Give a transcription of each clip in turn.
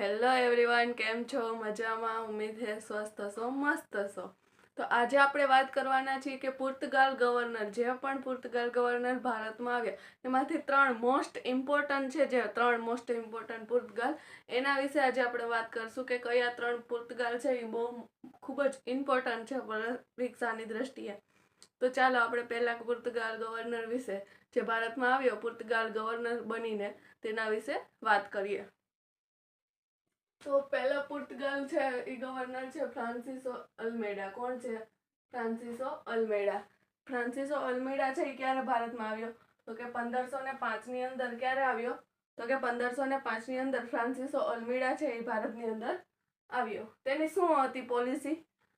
Hello everyone કેમ છો? મજામાં? ઉમેદ હે સ્વસ્થ હશો મસ્ત હશો તો આજે આપણે વાત કરવાના છીએ કે પુર્તગાલ ગવર્નર, જે પણ પુર્તગાલ ગવર્નર ભારતમાં આવ્યા, એમાંથી ત્રણ મોસ્ટ ઇમ્પોર્ટન્ટ છે જે ત્રણ મોસ્ટ ઇમ્પોર્ટન્ટ પુર્તગાલ. એના વિશે આજે આપણે વાત કરશું કે કયા ત્રણ પુર્તગાલ છે એ બહુ ખૂબ જ ઇમ્પોર્ટન્ટ છે પરીક્ષાની દ્રષ્ટિએ. તો ચાલો આપણે પહેલાં પુર્તગાલ ગવર્નર વિશે, જે ભારતમાં આવ્યો, પુર્તગાલ ગવર્નર બનીને તેના વિશે વાત કરીએ. તો પહેલા પુર્તગાલ છે એ ગવર્નર છે, ફ્રાન્સિસો અલ્મેડા. કોણ છે? ફ્રાન્સિસો અલ્મેડા. ફ્રાન્સિસો અલ્મેડા છે એ ક્યારે ભારતમાં આવ્યો? તો કે પંદરસો ને પાંચની અંદર ક્યારે આવ્યો? તો કે પંદરસો ને પાંચની અંદર ફ્રાન્સિસો અલમેડા છે એ ભારતની અંદર આવ્યો. તેની શું હતી પોલિસી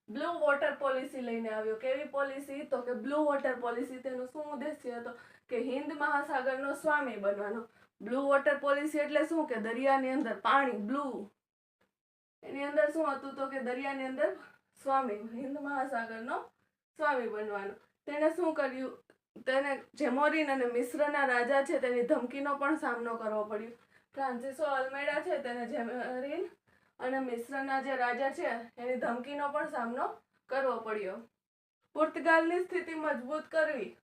બ્લુ વોટર પોલિસી લઈને આવ્યો. કેવી પોલિસી તો કે બ્લુ વોટર પોલિસી તેનો શું ઉદ્દેશ્ય હતો? કે હિન્દ મહાસાગરનો સ્વામી બનવાનો. બ્લુ વોટર પોલિસી એટલે શું? કે દરિયાની અંદર પાણી બ્લુ એની અંદર શું હતું તો કે દરિયાની અંદર સ્વામી, હિન્દ મહાસાગરનો સ્વામી બનવાનો. તેણે શું કર્યું? તેને જેમોરિન અને મિશ્રના રાજા છે તેની ધમકીનો પણ સામનો કરવો પડ્યો. ફ્રાન્સિસો અલ્મેડા છે તેને જેમોરિન અને મિશ્રના જે રાજા છે એની ધમકીનો પણ સામનો કરવો પડ્યો. પુર્તગાલની સ્થિતિ મજબૂત કરવી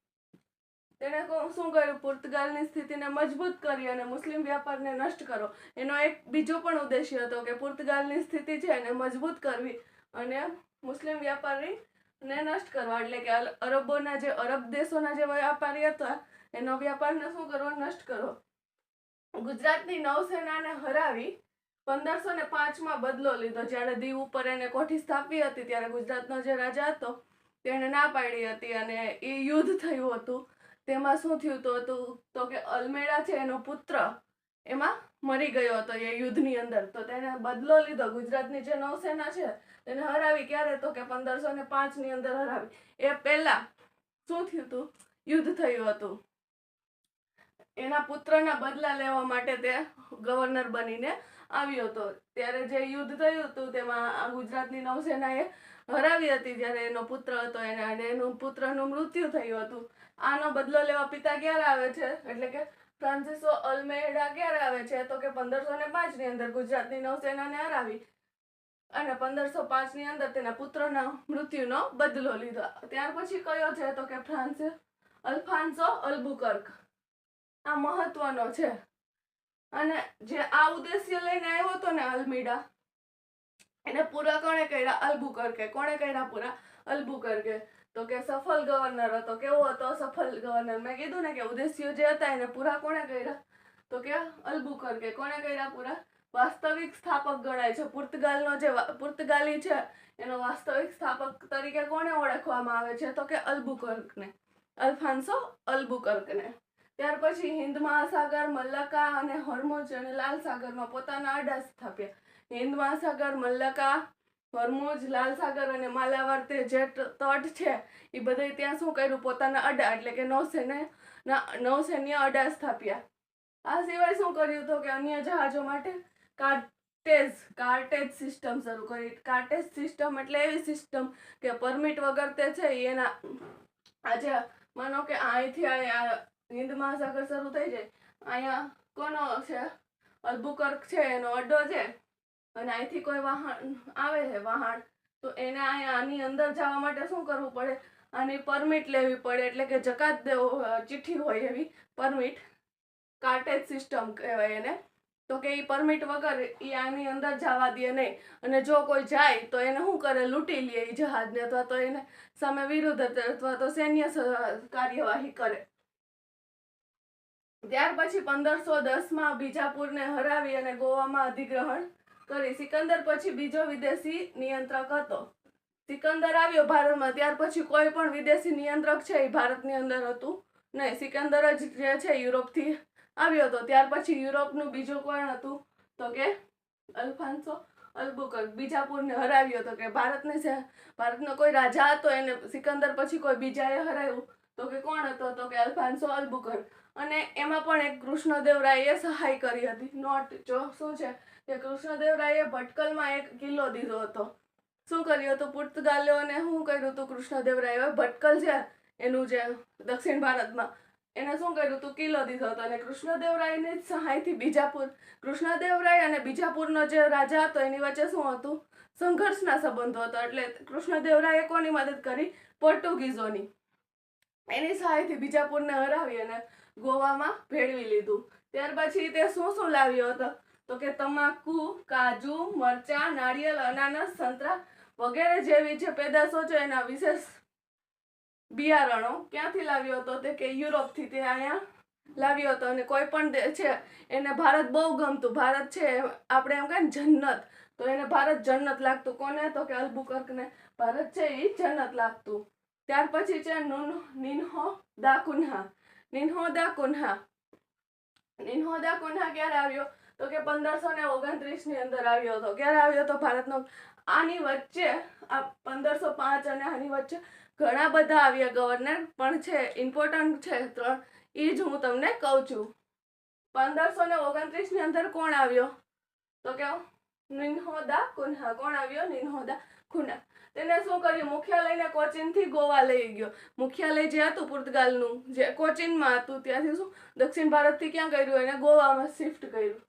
તેણે શું કર્યું? પુર્તગાલની સ્થિતિને મજબૂત કરી અને મુસ્લિમ વ્યાપારને નષ્ટ કરો. એનો એક બીજો પણ ઉદ્દેશ્ય હતો કે પુર્તગાલની સ્થિતિ છે એને મજબૂત કરવી અને મુસ્લિમ વ્યાપારીને નષ્ટ કરવા. એટલે કે અરબોના જે અરબ દેશોના જે વ્યાપારી હતા, એનો વ્યાપારને શું કરવો? નષ્ટ કરો. ગુજરાતની નૌસેનાને હરાવી પંદરસો ને પાંચમાં બદલો લીધો. જ્યારે દીવ ઉપર એને કોઠી સ્થાપી હતી, ત્યારે ગુજરાતનો જે રાજા હતો, તેણે ના પાડી હતી અને એ યુદ્ધ થયું હતું. તેમાં શું થયું તો હતું? તો કે અલ્મેડા છે એનો પુત્ર, એમાં મરી ગયો હતો એ યુદ્ધની અંદર. તો તેને બદલો લીધો. ગુજરાતની જે નૌસેના છે, તેને હરાવી ક્યારે? તો કે પંદરસો ને પાંચની અંદર હરાવી. એ પહેલા શું થયું હતું? યુદ્ધ થયું હતું. એના પુત્રના બદલા લેવા માટે તે ગવર્નર બનીને આવ્યો હતો. ત્યારે જે યુદ્ધ થયું હતું, તેમાં આ ગુજરાતની નૌસેનાએ હરાવી હતી. જ્યારે એનો પુત્ર હતો, એને અને એનું પુત્રનું મૃત્યુ થયું હતું. આનો બદલો લેવા પિતા ક્યારે આવે છે? એટલે કે ફ્રાન્સિસો અલ્મેડા ક્યારે આવે છે? તો કે પંદરસો ને પાંચની અંદર ગુજરાતની નૌસેનાને હરાવી અને પંદરસો પાંચની અંદર તેના પુત્રના મૃત્યુનો બદલો લીધો. ત્યાર પછી કયો છે? તો કે ફ્રાન્સ અલ્ફાન્સો અલ્બુકર્ક. આ મહત્વનો છે. અને જે આ ઉદ્દેશ્ય લઈને આવ્યો હતો ને અલમીડા એને પૂરા કોણે કર્યા? અલ્બુકર્કે. કોણે કર્યા પૂરા? અલ્બુકર્કે. તો કે સફળ ગવર્નર હતો, કેવો હતો સફળ ગવર્નર? મેં કીધું ને કે ઉદ્દેશ્યો જે હતા એને પૂરા કોણે કર્યા? તો કે અલ્બુકર્કે કોણે કર્યા પૂરા? વાસ્તવિક સ્થાપક ગણાય છે. પુર્તગાલનો જે પુર્તગાલી છે, એનો વાસ્તવિક સ્થાપક તરીકે કોને ઓળખવામાં આવે છે? તો કે અલ્બુકર્કને. અલ્ફાન્સો અલ્બુકર્કને. ત્યાર પછી હિન્દ મહાસાગર, મલ્લકા અને હોર્મોજ અને લાલ સાગરમાં પોતાના અડા સ્થાપ્યા. હિન્દ મહાસાગર, મલ્લકા હોર્મુજ લાલ સાગર અને માલાવાર તે જે તટ છે. એ બધે ત્યાં શું કર્યું? પોતાના અડા, એટલે કે નૌસેને નૌસૈન્ય અડા સ્થાપ્યા. આ સિવાય શું કર્યું તો કે અન્ય જહાજો માટે કાર્ટેજ કાર્ટેજ સિસ્ટમ શરૂ કરી. કાર્ટેજ સિસ્ટમ એટલે એવી સિસ્ટમ કે પરમિટ વગર તે છે એના, આજે માનો કે અહીંથી આ હિન્દ મહાસાગર શરૂ થઈ જાય. અહીંયા કોનો છે? અલ્બુકર્ક છે, એનો અડ્ડો છે. અને અહીંથી કોઈ વાહન આવે છે વાહન, તો એને આની અંદર જવા માટે શું કરવું પડે? આની પરમિટ લેવી પડે, એટલે કે જકાત દેવો ચિઠ્ઠી હોય એવી, પરમિટ, કાર્ટેજ સિસ્ટમ કહેવાય એને. તો કે એ પરમિટ વગર એ આની અંદર જવા દે નહીં. અને જો કોઈ જાય, તો એને શું કરે? લૂંટી લે એ જહાજને અથવા તો એને સામે વિરુદ્ધ અથવા તો સૈન્ય કાર્યવાહી કરે. ત્યાર પછી પંદરસો દસમાં બીજાપુરને હરાવી અને ગોવામાં અધિગ્રહણ કરી. સિકંદર પછી બીજો વિદેશી નિયંત્રક હતો. સિકંદર આવ્યો ભારતમાં. ત્યાર પછી કોઈ પણ વિદેશી નિયંત્રક છે એ ભારતની અંદર હતું નહીં. સિકંદર જ જે છે યુરોપથી આવ્યો હતો. ત્યાર પછી યુરોપનું બીજું કોણ હતું? તો કે અલ્ફાન્સો અલ્બુકર્ક બીજાપુરને હરાવ્યો હતો કે ભારતને ભારતનો કોઈ રાજા હતો એને સિકંદર પછી કોઈ બીજાએ હરાવ્યું. તો કે કોણ હતો? તો કે અલ્ફાન્સો અલ્બુકર અને એમાં પણ એક કૃષ્ણદેવરાયે સહાય કરી હતી. નોટ જો શું છે? કે કૃષ્ણદેવરાયે ભટકલમાં એક કિલ્લો દીધો હતો. શું કર્યું હતું? પુર્તગાલીઓને શું કર્યું હતું? કૃષ્ણદેવરાયે? ભટકલ છે એનું જે દક્ષિણ ભારતમાં. એને શું કર્યું હતું? કિલ્લો દીધો હતો. અને કૃષ્ણદેવરાયની જ સહાયથી બીજાપુર, કૃષ્ણદેવરાય અને બીજાપુરનો જે રાજા હતો, એની વચ્ચે શું હતું? સંઘર્ષના સંબંધો હતો. એટલે કૃષ્ણદેવરાયે કોની મદદ કરી? પોર્ટુગીઝોની. એની સહાયથી બીજાપુરને હરાવી અને ગોવામાં ભેળવી લીધું. ત્યાર પછી તે શું શું લાવ્યો હતો? તો કે તમાકુ, કાજુ, મરચાં નાળિયેર અનાનસ, સંતરા વગેરે જેવી જે પેદાશો છે એના વિશેષ બિયારણો ક્યાંથી લાવ્યો હતો તે કે યુરોપથી તે અહીંયા લાવ્યો હતો અને કોઈ પણ છે, એને ભારત બહુ ગમતું. ભારત છે, આપણે એમ કહીએ ને જન્નત. તો એને ભારત જન્નત લાગતું. કોને? તો કે અલ્બુકર્કને. ભારત છે એ જન્નત લાગતું. ત્યાર પછી છે નુન, નિન્હો દા કુન્હા. નિન્હો દા કુન્હા. નિન્હો દા કુન્હા ક્યારે આવ્યો? તો કે પંદરસો ને ઓગણત્રીસની અંદર આવ્યો હતો. ક્યારે આવ્યો હતો ભારતનો? આની વચ્ચે, આ પંદરસો પાંચ અને આની વચ્ચે ઘણા બધા આવ્યા ગવર્નર પણ છે ઇમ્પોર્ટન્ટ છે ત્રણ. એ જ હું તમને કહું છું. પંદરસો ને ઓગણત્રીસની અંદર કોણ આવ્યો? તો કે નિન્હોદા કુન્હા. કોણ આવ્યો? નિન્હોદા કુન્હા. તેને શું કર્યું? મુખ્યાલયને કોચીનથી ગોવા લઈ ગયો. મુખ્યાલય જે હતું પોર્તુગાલનું, જે કોચીનમાં હતું, ત્યાંથી શું? દક્ષિણ ભારતથી ક્યાં કર્યું? એને ગોવામાં શિફ્ટ કર્યું.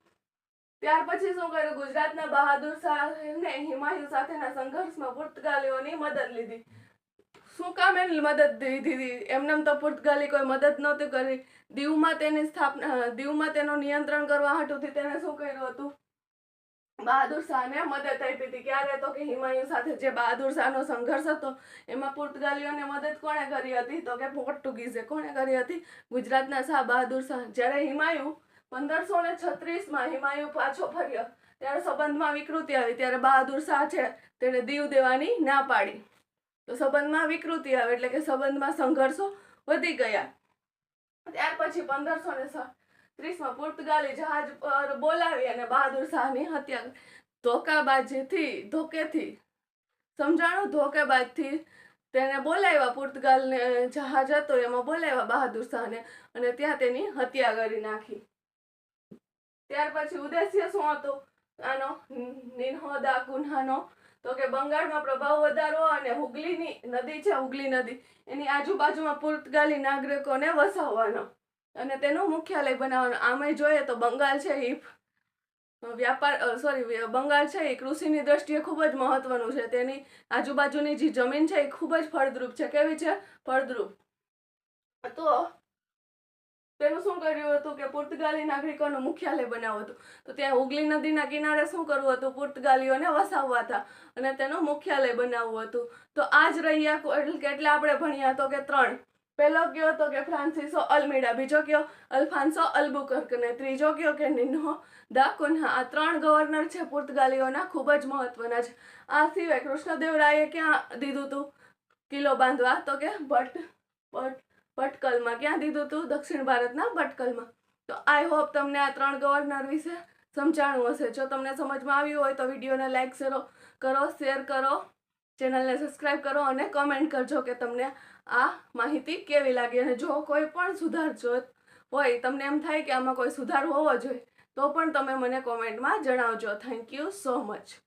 ત્યાર પછી શું કર્યું? ગુજરાતના બહાદુર શાહને હિમાયુ સાથેના સંઘર્ષમાં પોર્તુગાલીઓની મદદ લીધી. શું કામ એની મદદ દીધી એમને તો પોર્તુગાલી કોઈ મદદ નહોતી કરી. દીવમાં તેની સ્થાપના, દીવમાં તેનું નિયંત્રણ કરવા હાટુથી તેને શું કર્યું હતું? બહાદુર શાહને મદદ આપી હતી. ક્યારે તો કે હિમાયુ સાથે જે બહાદુર શાહનો સંઘર્ષ હતો, એમાં પુર્તગાલીઓને મદદ કોણે કરી હતી? તો કે પોર્ટુગીઝે કોણે કરી હતી? ગુજરાતના શાહ બહાદુર શાહ. જ્યારે હિમાયુ પંદરસો ને છત્રીસમાં હિમાયુ પાછો ફર્યો, ત્યારે સંબંધમાં વિકૃતિ આવી. ત્યારે બહાદુર શાહ છે, તેણે દીવ દેવાની ના પાડી. તો સંબંધમાં વિકૃતિ આવે એટલે કે સંબંધમાં સંઘર્ષો વધી ગયા. ત્યાર પછી પંદરસો ને ત્રીસમાં પોર્તુગાલી જહાજ પર બોલાવી અને બહાદુર શાહની હત્યા ધોકાબાજીથી, ધોકેથી, સમજાણું ધોકેબાજથી તેને બોલાવ્યા. પોર્તુગાલને જહાજ હતો, એમાં બોલાવ્યા બહાદુર શાહને અને ત્યાં તેની હત્યા કરી નાખી. ત્યાર પછી ઉદ્દેશ્ય શું હતો? આનો નિર્હોદા ગુન્હાનો તો કે બંગાળમાં પ્રભાવ વધારવો અને હુગલીની નદી છે, હુગલી નદી, એની આજુબાજુમાં પોર્તુગાલી નાગરિકોને વસાવવાનો. અને તેનું મુખ્યાલય બનાવવાનું. આમે જોઈએ તો બંગાળ છે એ વ્યાપાર સોરી બંગાળ છે એ કૃષિની દ્રષ્ટિએ ખૂબ જ મહત્વનું છે. તેની આજુબાજુની જે જમીન છે એ ખૂબ જ ફળદ્રુપ છે. કેવી છે? ફળદ્રુપ. તો તેનું શું કર્યું હતું કે પોર્તુગાલી નાગરિકોનું મુખ્યાલય બનાવવું હતું. તો ત્યાં હુગલી નદીના કિનારે શું કરવું હતું? પોર્તુગાલીઓને વસાવવા હતા અને તેનું મુખ્યાલય બનાવવું હતું. તો આ જ રહ્યા એટલે આપણે ભણ્યા તો કે ત્રણ. પહેલો કયો તો કે ફ્રાન્સિસો અલમીડા બીજો કયો અલ્ફાન્સો અલ્બુકર્ક ને ત્રીજો કયો કે નિન્હો દા કુન્હા આ ત્રણ ગવર્નર છે પોર્તુગાલીઓના, ખૂબ જ મહત્વના છે. આ સિવાય કૃષ્ણદેવરાયે ક્યાં દીધું હતું કિલ્લો બાંધવા? તો કે ભટ્ટ ભટ્ટ ભટકલમાં ક્યાં દીધું હતું દક્ષિણ ભારતના ભટકલમાં તો આઈ હોપ તમને આ ત્રણ ગવર્નર વિશે સમજાણું હશે. જો તમને સમજમાં આવ્યું હોય તો વિડીયોને લાઇક કરો, શેર કરો. ચેનલને સબસ્ક્રાઈબ કરો અને કમેન્ટ કરજો કે તમને આ માહિતી કેવી લાગી અને જો કોઈ પણ સુધાર હોય, તમને એમ થાય કે આમાં કોઈ સુધાર હોવો જોઈએ, તો પણ તમે મને કોમેન્ટમાં જણાવજો. Thank you so much